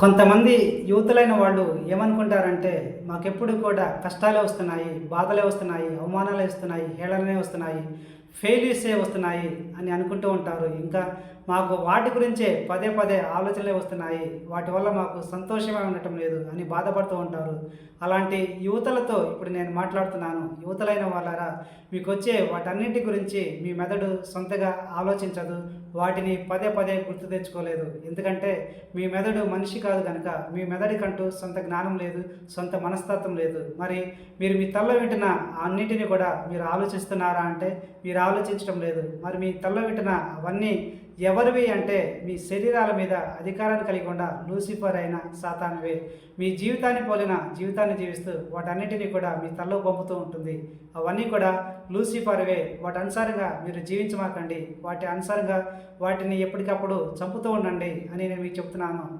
కొంతమంది యువతులైన వాళ్ళు ఏమనుకుంటారంటే మాకెప్పుడు కూడా కష్టాలే వస్తున్నాయి బాధలే వస్తున్నాయి అవమానాలే వస్తున్నాయి హేళనలే వస్తున్నాయి. ఫెయిల్యూర్సే వస్తున్నాయి అని అనుకుంటూ ఉంటారు. ఇంకా మాకు వాటి గురించే పదే పదే ఆలోచనలే వస్తున్నాయి. వాటి వల్ల మాకు సంతోషమే ఉండటం లేదు అని బాధపడుతూ ఉంటారు. అలాంటి యువతలతో ఇప్పుడు నేను మాట్లాడుతున్నాను. యువతలైన వాళ్ళారా మీకు వచ్చే వాటన్నిటి గురించి మీ మెదడు సొంతగా ఆలోచించదు. వాటిని పదే పదే గుర్తు తెచ్చుకోలేదు. ఎందుకంటే మీ మెదడు మనిషి కాదు కనుక మీ మెదడికంటూ సొంత జ్ఞానం లేదు సొంత మనస్తత్వం లేదు. మరి మీరు మీ తల్ల వింటున్న అన్నిటిని కూడా మీరు ఆలోచిస్తున్నారా అంటే మీరు ఆలోచించడం లేదు. మరి మీ తల్లో వింటున్న అవన్నీ ఎవరివి అంటే మీ శరీరాల మీద అధికారాన్ని కలిగి లూసిఫర్ అయిన సాతానువే. మీ జీవితాన్ని పోలిన జీవితాన్ని జీవిస్తూ వాటన్నిటినీ కూడా మీ తల్లో పంపుతూ ఉంటుంది. అవన్నీ కూడా లూసిఫర్వే. వాటి అనుసారంగా మీరు జీవించమాకండి. వాటి అనుసారంగా వాటిని ఎప్పటికప్పుడు చంపుతూ ఉండండి అని నేను మీకు చెప్తున్నాను.